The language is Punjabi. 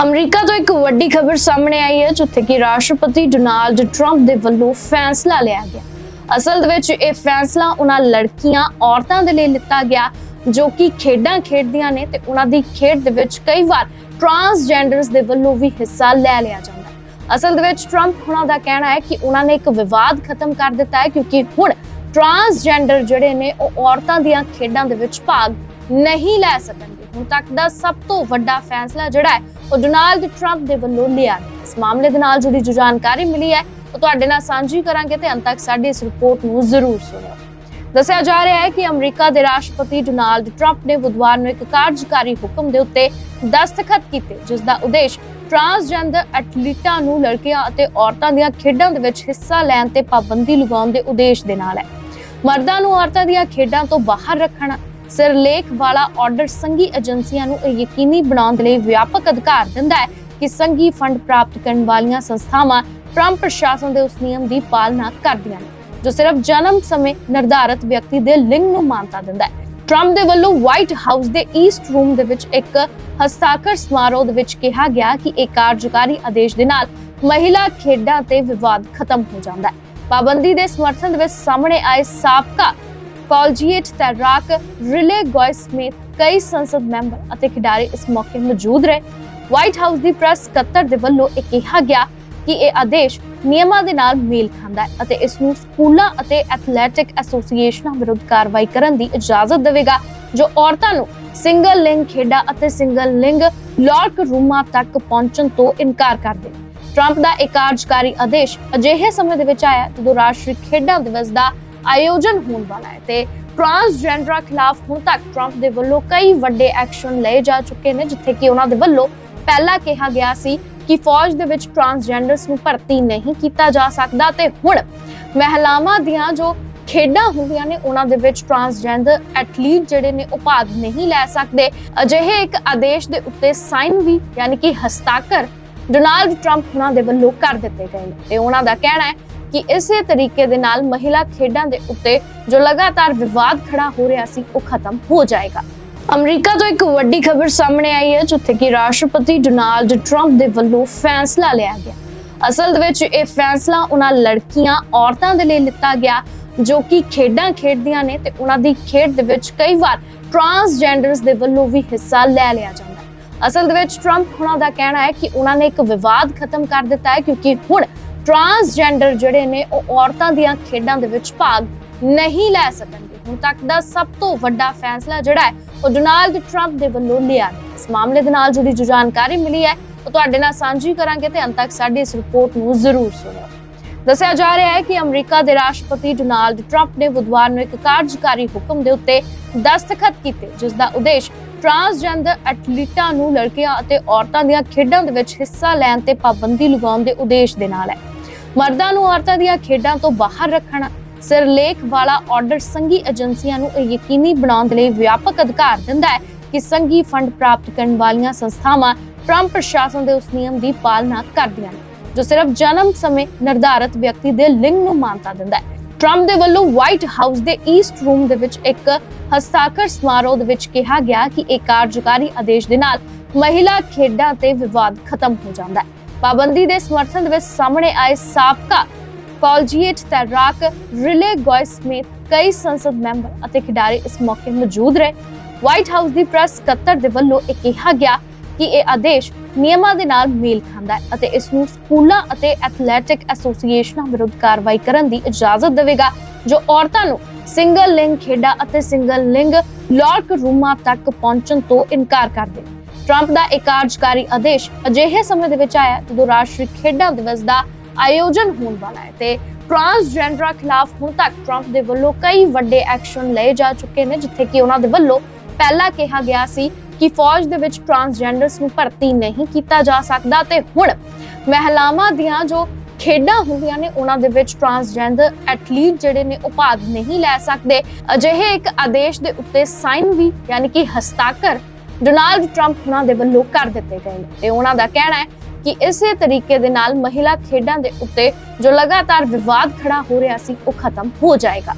ਅਮਰੀਕਾ ਤੋਂ ਇੱਕ ਵੱਡੀ ਖਬਰ ਸਾਹਮਣੇ ਆਈ ਹੈ, ਜਿੱਥੇ ਕਿ ਰਾਸ਼ਟਰਪਤੀ ਡੋਨਾਲਡ ਟਰੰਪ ਦੇ ਵੱਲੋਂ ਫੈਸਲਾ ਲਿਆ ਗਿਆ। ਅਸਲ ਵਿੱਚ ਇਹ ਫੈਸਲਾ ਉਹਨਾਂ ਲੜਕੀਆਂ, ਔਰਤਾਂ ਦੇ ਲਈ ਲਿੱਤਾ ਗਿਆ, ਜੋ ਕਿ ਖੇਡਾਂ ਖੇਡਦੀਆਂ ਨੇ ਤੇ ਉਹਨਾਂ ਦੀ ਖੇਡ ਦੇ ਵਿੱਚ ਕਈ ਵਾਰ ਟਰਾਂਸਜੈਂਡਰਸ ਦੇ ਵੱਲੋਂ ਵੀ ਹਿੱਸਾ ਲੈ ਲਿਆ ਜਾਂਦਾ ਹੈ। ਅਸਲ ਦੇ ਵਿੱਚ ਟਰੰਪ ਉਹਨਾਂ ਦਾ ਕਹਿਣਾ ਹੈ ਕਿ ਉਹਨਾਂ ਨੇ ਇੱਕ ਵਿਵਾਦ ਖਤਮ ਕਰ ਦਿੱਤਾ ਹੈ, ਕਿਉਂਕਿ ਹੁਣ ਟਰਾਂਸਜੈਂਡਰ ਜਿਹੜੇ ਨੇ, ਉਹ ਔਰਤਾਂ ਦੀਆਂ ਖੇਡਾਂ ਦੇ ਵਿੱਚ ਭਾਗ ਨਹੀਂ ਲੈ ਸਕਣਗੇ। ਹੁਣ ਤੱਕ ਦਾ ਸਭ ਤੋਂ ਵੱਡਾ ਫੈਸਲਾ ਜਿਹੜਾ ਹੈ, ਉਹ ਡੋਨਾਲਡ ਟਰੰਪ ਦੇ ਵੱਲੋਂ ਲਿਆ ਗਿਆ। ਇਸ ਮਾਮਲੇ ਦੇ ਨਾਲ ਜੁੜੀ ਜੋ ਜਾਣਕਾਰੀ ਮਿਲੀ ਹੈ, ਉਹ ਤੁਹਾਡੇ ਨਾਲ ਸਾਂਝੀ ਕਰਾਂਗੇ ਤੇ ਅੰਤ ਤੱਕ ਸਾਡੀ ਇਸ ਰਿਪੋਰਟ ਨੂੰ ਜ਼ਰੂਰ ਸੁਣਿਓ ਦੱਸਿਆ ਜਾ ਰਿਹਾ ਹੈ ਕਿ ਅਮਰੀਕਾ ਦੇ ਰਾਸ਼ਟਰਪਤੀ ਡੋਨਾਲਡ ਟਰੰਪ ਨੇ ਬੁੱਧਵਾਰ ਨੂੰ ਇੱਕ ਕਾਰਜਕਾਰੀ ਹੁਕਮ ਦੇ ਉੱਤੇ ਦਸਤਖਤ ਕੀਤੇ, ਜਿਸ ਦਾ ਉਦੇਸ਼ ਟਰਾਂਸਜੈਂਡਰ ਐਥਲੀਟਾਂ ਨੂੰ ਲੜਕੀਆਂ ਅਤੇ ਔਰਤਾਂ ਦੀਆਂ ਖੇਡਾਂ ਦੇ ਵਿੱਚ ਹਿੱਸਾ ਲੈਣ ਤੇ ਪਾਬੰਦੀ ਲਗਾਉਣ ਦੇ ਉਦੇਸ਼ ਦੇ ਨਾਲ ਹੈ। ਮਰਦਾਂ ਨੂੰ ਔਰਤਾਂ ਦੀਆਂ ਖੇਡਾਂ ਤੋਂ ਬਾਹਰ ਰੱਖਣਾ ਸਿਰਲੇਖ ਵਾਲਾ ਆਰਡਰ ਸੰਘੀ ਏਜੰਸੀਆਂ ਨੂੰ ਇਹ ਯਕੀਨੀ ਬਣਾਉਣ ਦੇ ਲਈ ਵਿਆਪਕ ਅਧਿਕਾਰ ਦਿੰਦਾ ਹੈ ਕਿ ਸੰਘੀ ਫੰਡ ਪ੍ਰਾਪਤ ਕਰਨ ਵਾਲੀਆਂ ਸੰਸਥਾਵਾਂ ਟਰੰਪ ਪ੍ਰਸ਼ਾਸਨ ਦੇ ਉਸ ਨਿਯਮ ਦੀ ਪਾਲਣਾ ਕਰਦੀਆਂ ਨੇ, ਜੋ ਸਿਰਫ ਜਨਮ ਸਮੇਂ ਨਿਰਧਾਰਤ ਵਿਅਕਤੀ ਦੇ ਲਿੰਗ ਨੂੰ ਮਾਨਤਾ ਦਿੰਦਾ ਹੈ। ਟਰੰਪ ਦੇ ਵੱਲੋਂ ਵਾਈਟ ਹਾਊਸ ਦੇ ਈਸਟ ਰੂਮ ਦੇ ਵਿੱਚ ਇੱਕ ਹਸਤਾਖਰ ਸਮਾਰੋਹ ਦੇ ਵਿੱਚ ਕਿਹਾ ਗਿਆ ਕਿ ਇਹ ਕਾਰਜਕਾਰੀ ਆਦੇਸ਼ ਦੇ ਨਾਲ ਮਹਿਲਾ ਖੇਡਾਂ ਤੇ ਵਿਵਾਦ ਖਤਮ ਹੋ ਜਾਂਦਾ ਹੈ। ਪਾਬੰਦੀ ਦੇ ਸਮਰਥਨ ਦੇ ਵਿੱਚ ਸਾਹਮਣੇ ਆਏ ਸਾਬਕਾ ਕਾਲਜੀਏਟ ਤੈਰਾਕ ਰਿਲੇ ਗੋਇਸ ਸਮੇਤ ਕਈ ਸੰਸਦ ਮੈਂਬਰ ਅਤੇ ਖਿਡਾਰੀ ਇਸ ਮੌਕੇ ਮੌਜੂਦ ਰਹੇ। ਵਾਈਟ ਹਾਊਸ ਦੀ ਪ੍ਰੈਸ ਸਕੱਤਰ ਦੇ ਵੱਲੋਂ ਇਹ ਕਿਹਾ ਗਿਆ ਕਿ ਇਹ ਆਦੇਸ਼ ਨਿਯਮਾਂ ਦੇ ਨਾਲ ਮੇਲ ਖਾਂਦਾ ਹੈ ਅਤੇ ਇਸ ਨੂੰ ਸਕੂਲਾਂ ਅਤੇ ਐਥਲੈਟਿਕ ਐਸੋਸੀਏਸ਼ਨਾਂ ਵਿਰੁੱਧ ਕਾਰਵਾਈ ਕਰਨ ਦੀ ਇਜਾਜ਼ਤ ਦੇਵੇਗਾ, ਜੋ ਔਰਤਾਂ ਨੂੰ ਸਿੰਗਲ ਲਿੰਗ ਖੇਡਾਂ ਅਤੇ ਸਿੰਗਲ ਲਿੰਗ ਲੌਕ ਰੂਮਾਂ ਤੱਕ ਪਹੁੰਚਣ ਤੋਂ ਇਨਕਾਰ ਕਰਦੇ ਟਰੰਪ ਦਾ ਇਹ ਕਾਰਜਕਾਰੀ ਆਦੇਸ਼ ਅਜਿਹੇ ਸਮੇਂ ਦੇ ਵਿੱਚ ਆਇਆ ਜਦੋਂ ਰਾਸ਼ਟਰੀ ਖੇਡਾਂ ਦਿਵਸ ਦਾ ਆਯੋਜਨ ਹੋਣ ਵਾਲਾ ਹੈ ਤੇ ਟਰਾਂਸਜੈਂਡਰਾਂ ਖਿਲਾਫ ਹੁਣ ਤੱਕ ਟਰੰਪ ਦੇ ਵੱਲੋਂ ਕਈ ਵੱਡੇ ਐਕਸ਼ਨ ਲਏ ਜਾ ਚੁੱਕੇ ਨੇ, ਜਿੱਥੇ ਕਿ ਉਹਨਾਂ ਦੇ ਵੱਲੋਂ ਪਹਿਲਾਂ ਕਿਹਾ ਗਿਆ ਸੀ ਕਿ ਫੌਜ ਦੇ ਵਿੱਚ ਟਰਾਂਸਜੈਂਡਰਸ ਨੂੰ ਭਰਤੀ ਨਹੀਂ ਕੀਤਾ ਜਾ ਸਕਦਾ ਤੇ ਹੁਣ ਮਹਿਲਾਵਾਂ ਦੀਆਂ ਜੋ ਖੇਡਾਂ ਹੁੰਦੀਆਂ ਨੇ, ਉਹਨਾਂ ਦੇ ਵਿੱਚ ਟਰਾਂਸਜੈਂਡਰ ਐਥਲੀਟ ਜਿਹੜੇ ਨੇ, ਉਹ ਭਾਗ ਨਹੀਂ ਲੈ ਸਕਦੇ। ਅਜਿਹੇ ਇੱਕ ਆਦੇਸ਼ ਦੇ ਉੱਤੇ ਸਾਈਨ ਵੀ ਯਾਨੀ ਕਿ ਹਸਤਾਖਰ ਡੋਨਾਲਡ ਟਰੰਪ ਉਹਨਾਂ ਦੇ ਵੱਲੋਂ ਕਰ ਦਿੱਤੇ ਗਏ ਨੇ ਤੇ ਉਹਨਾਂ ਦਾ ਕਹਿਣਾ ਹੈ ਕਿ ਇਸੇ ਤਰੀਕੇ ਦੇ ਨਾਲ ਮਹਿਲਾ ਖੇਡਾਂ ਦੇ ਉੱਤੇ ਜੋ ਲਗਾਤਾਰ ਵਿਵਾਦ ਖੜਾ ਹੋ ਰਿਹਾ ਸੀ, ਉਹ ਖਤਮ ਹੋ ਜਾਏਗਾ। ਅਮਰੀਕਾ ਤੋਂ ਇੱਕ ਵੱਡੀ ਖਬਰ ਸਾਹਮਣੇ ਆਈ ਹੈ, ਜਿੱਥੇ ਕਿ ਰਾਸ਼ਟਰਪਤੀ ਡੋਨਾਲਡ ਟਰੰਪ ਦੇ ਵੱਲੋਂ ਫੈਸਲਾ ਲਿਆ ਗਿਆ। ਅਸਲ ਵਿੱਚ ਇਹ ਫੈਸਲਾ ਉਹਨਾਂ ਲੜਕੀਆਂ, ਔਰਤਾਂ ਦੇ ਲਈ ਲਿੱਤਾ ਗਿਆ, ਜੋ ਕਿ ਖੇਡਾਂ ਖੇਡਦੀਆਂ ਨੇ ਤੇ ਉਹਨਾਂ ਦੀ ਖੇਡ ਦੇ ਵਿੱਚ ਕਈ ਵਾਰ ਟਰਾਂਸਜੈਂਡਰਸ ਦੇ ਵੱਲੋਂ ਵੀ ਹਿੱਸਾ ਲੈ ਲਿਆ ਜਾਂਦਾ ਹੈ। ਅਸਲ ਦੇ ਵਿੱਚ ਟਰੰਪ ਉਹਨਾਂ ਦਾ ਕਹਿਣਾ ਹੈ ਕਿ ਉਹਨਾਂ ਨੇ ਇੱਕ ਵਿਵਾਦ ਖਤਮ ਕਰ ਦਿੱਤਾ ਹੈ, ਕਿਉਂਕਿ ਹੁਣ ਟਰਾਂਸਜੈਂਡਰ ਜਿਹੜੇ ਨੇ ਉਹ ਔਰਤਾਂ ਦੀਆਂ ਖੇਡਾਂ ਦੇ ਵਿੱਚ ਭਾਗ ਨਹੀਂ ਲੈ ਸਕਣਗੇ। ਹੁਣ ਤੱਕ ਦਾ ਸਭ ਤੋਂ ਵੱਡਾ ਫੈਸਲਾ ਜਿਹੜਾ ਹੈ, ਉਹ ਡੋਨਾਲਡ ਟਰੰਪ ਦੇ ਵੱਲੋਂ ਲਿਆ ਗਿਆ। ਇਸ ਮਾਮਲੇ ਦੇ ਨਾਲ ਜੁੜੀ ਜੋ ਜਾਣਕਾਰੀ ਮਿਲੀ ਹੈ, ਉਹ ਤੁਹਾਡੇ ਨਾਲ ਸਾਂਝੀ ਕਰਾਂਗੇ ਤੇ ਅੰਤ ਤੱਕ ਸਾਡੀ ਇਸ ਰਿਪੋਰਟ ਨੂੰ ਜ਼ਰੂਰ ਸੁਣਿਓ ਦੱਸਿਆ ਜਾ ਰਿਹਾ ਹੈ ਕਿ ਅਮਰੀਕਾ ਦੇ ਰਾਸ਼ਟਰਪਤੀ ਡੋਨਾਲਡ ਟਰੰਪ ਨੇ ਬੁੱਧਵਾਰ ਨੂੰ ਇੱਕ ਕਾਰਜਕਾਰੀ ਹੁਕਮ ਦੇ ਉੱਤੇ ਦਸਤਖਤ ਕੀਤੇ, ਜਿਸ ਦਾ ਉਦੇਸ਼ ਟਰਾਂਸਜੈਂਡਰ ਐਥਲੀਟਾਂ ਨੂੰ ਲੜਕੀਆਂ ਅਤੇ ਔਰਤਾਂ ਦੀਆਂ ਖੇਡਾਂ ਦੇ ਵਿੱਚ ਹਿੱਸਾ ਲੈਣ ਤੇ ਪਾਬੰਦੀ ਲਗਾਉਣ ਦੇ ਉਦੇਸ਼ ਦੇ ਨਾਲ ਹੈ। ਮਰਦਾਂ ਨੂੰ ਔਰਤਾਂ ਦੀਆਂ ਖੇਡਾਂ ਤੋਂ ਬਾਹਰ ਰੱਖਣਾ, ਸਿਰਲੇਖ ਵਾਲਾ ਆਰਡਰ ਸੰਘੀ ਏਜੰਸੀਆਂ ਨੂੰ ਇਹ ਯਕੀਨੀ ਬਣਾਉਣ ਦੇ ਲਈ ਵਿਆਪਕ ਅਧਿਕਾਰ ਦਿੰਦਾ ਹੈ ਕਿ ਸੰਘੀ ਫੰਡ ਪ੍ਰਾਪਤ ਕਰਨ ਵਾਲੀਆਂ ਸੰਸਥਾਵਾਂ ਟਰੰਪ ਪ੍ਰਸ਼ਾਸਨ ਦੇ ਉਸ ਨਿਯਮ ਦੀ ਪਾਲਣਾ ਕਰਦੀਆਂ ਨੇ, ਜੋ ਸਿਰਫ ਜਨਮ ਸਮੇਂ ਨਿਰਧਾਰਤ ਵਿਅਕਤੀ ਦੇ ਲਿੰਗ ਨੂੰ ਮਾਨਤਾ ਦਿੰਦਾ ਹੈ। ਟਰੰਪ ਦੇ ਵੱਲੋਂ ਵਾਈਟ ਹਾਊਸ ਦੇ ਈਸਟ ਰੂਮ ਦੇ ਵਿੱਚ ਇੱਕ ਹਸਤਾਖਰ ਸਮਾਰੋਹ ਦੇ ਵਿੱਚ ਕਿਹਾ ਗਿਆ ਕਿ ਇਹ ਕਾਰਜਕਾਰੀ ਆਦੇਸ਼ ਦੇ ਨਾਲ ਮਹਿਲਾ ਖੇਡਾਂ ਤੇ ਵਿਵਾਦ ਖਤਮ ਹੋ ਜਾਂਦਾ ਹੈ। ਪਾਬੰਦੀ ਦੇ ਸਮਰਥਨ ਵਿੱਚ ਸਾਹਮਣੇ ਆਏ ਸਾਬਕਾ ਕਾਲਜੀਏਟ ਤੈਰਾਕ ਰਿਲੇ ਗੋਇਸ ਸਮੇਤ ਕਈ ਸੰਸਦ ਮੈਂਬਰ ਅਤੇ ਖਿਡਾਰੀ ਇਸ ਮੌਕੇ ਮੌਜੂਦ ਰਹੇ। ਵਾਈਟ ਹਾਊਸ ਦੀ ਪ੍ਰੈਸ ਸਕੱਤਰ ਦੇ ਵੱਲੋਂ ਇਹ ਕਿਹਾ ਗਿਆ ਕਿ ਇਹ ਆਦੇਸ਼ ਨਿਯਮਾਂ ਦੇ ਨਾਲ ਮੇਲ ਖਾਂਦਾ ਹੈ ਅਤੇ ਇਸ ਨੂੰ ਸਕੂਲਾਂ ਅਤੇ ਐਥਲੈਟਿਕ ਐਸੋਸੀਏਸ਼ਨਾਂ ਵਿਰੁੱਧ ਕਾਰਵਾਈ ਕਰਨ ਦੀ ਇਜਾਜ਼ਤ ਦੇਵੇਗਾ, ਜੋ ਔਰਤਾਂ ਨੂੰ ਸਿੰਗਲ ਲਿੰਗ ਖੇਡਾਂ ਅਤੇ ਸਿੰਗਲ ਲਿੰਗ ਲੌਕ ਰੂਮਾਂ ਤੱਕ ਪਹੁੰਚਣ ਤੋਂ ਇਨਕਾਰ ਕਰਦੇ ਟਰੰਪ ਦਾ ਇਹ ਕਾਰਜਕਾਰੀ ਆਦੇਸ਼ ਅਜਿਹੇ ਸਮੇਂ ਦੇ ਵਿੱਚ ਆਇਆ ਜਦੋਂ ਰਾਸ਼ਟਰੀ ਖੇਡਾਂ ਦਿਵਸ ਦਾ ਆਯੋਜਨ ਹੋਣ ਵਾਲਾ ਹੈ ਤੇ ਟਰਾਂਸਜੈਂਡਰਾਂ ਖਿਲਾਫ ਹੁਣ ਤੱਕ ਟਰੰਪ ਦੇ ਵੱਲੋਂ ਕਈ ਵੱਡੇ ਐਕਸ਼ਨ ਲਏ ਜਾ ਚੁੱਕੇ ਨੇ, ਜਿੱਥੇ ਕਿ ਉਹਨਾਂ ਦੇ ਵੱਲੋਂ ਪਹਿਲਾਂ ਕਿਹਾ ਗਿਆ ਸੀ ਕਿ ਫੌਜ ਦੇ ਵਿੱਚ ਟਰਾਂਸਜੈਂਡਰਸ ਨੂੰ ਭਰਤੀ ਨਹੀਂ ਕੀਤਾ ਜਾ ਸਕਦਾ ਤੇ ਹੁਣ ਮਹਿਲਾਵਾਂ ਦੀਆਂ ਜੋ ਖੇਡਾਂ ਹੁੰਦੀਆਂ ਨੇ, ਉਹਨਾਂ ਦੇ ਵਿੱਚ ਟਰਾਂਸਜੈਂਡਰ ਐਥਲੀਟ ਜਿਹੜੇ ਨੇ ਉਹ ਭਾਗ ਨਹੀਂ ਲੈ ਸਕਦੇ। ਅਜਿਹੇ ਇੱਕ ਆਦੇਸ਼ ਦੇ ਉੱਤੇ ਸਾਈਨ ਵੀ, ਯਾਨੀ ਕਿ ਹਸਤਾਖਰ ਡੋਨਾਲਡ ਟਰੰਪ ਉਹਨਾਂ ਦੇ ਵੱਲੋਂ ਕਰ ਦਿੱਤੇ ਗਏ ਨੇ। ਤੇ ਉਹਨਾਂ ਦਾ ਕਹਿਣਾ ਹੈ ਕਿ ਇਸੇ ਤਰੀਕੇ ਦੇ ਨਾਲ ਮਹਿਲਾ ਖੇਡਾਂ ਦੇ ਉੱਤੇ ਜੋ ਲਗਾਤਾਰ ਵਿਵਾਦ ਖੜਾ ਹੋ ਰਿਹਾ ਸੀ, ਉਹ ਖਤਮ ਹੋ ਜਾਏਗਾ।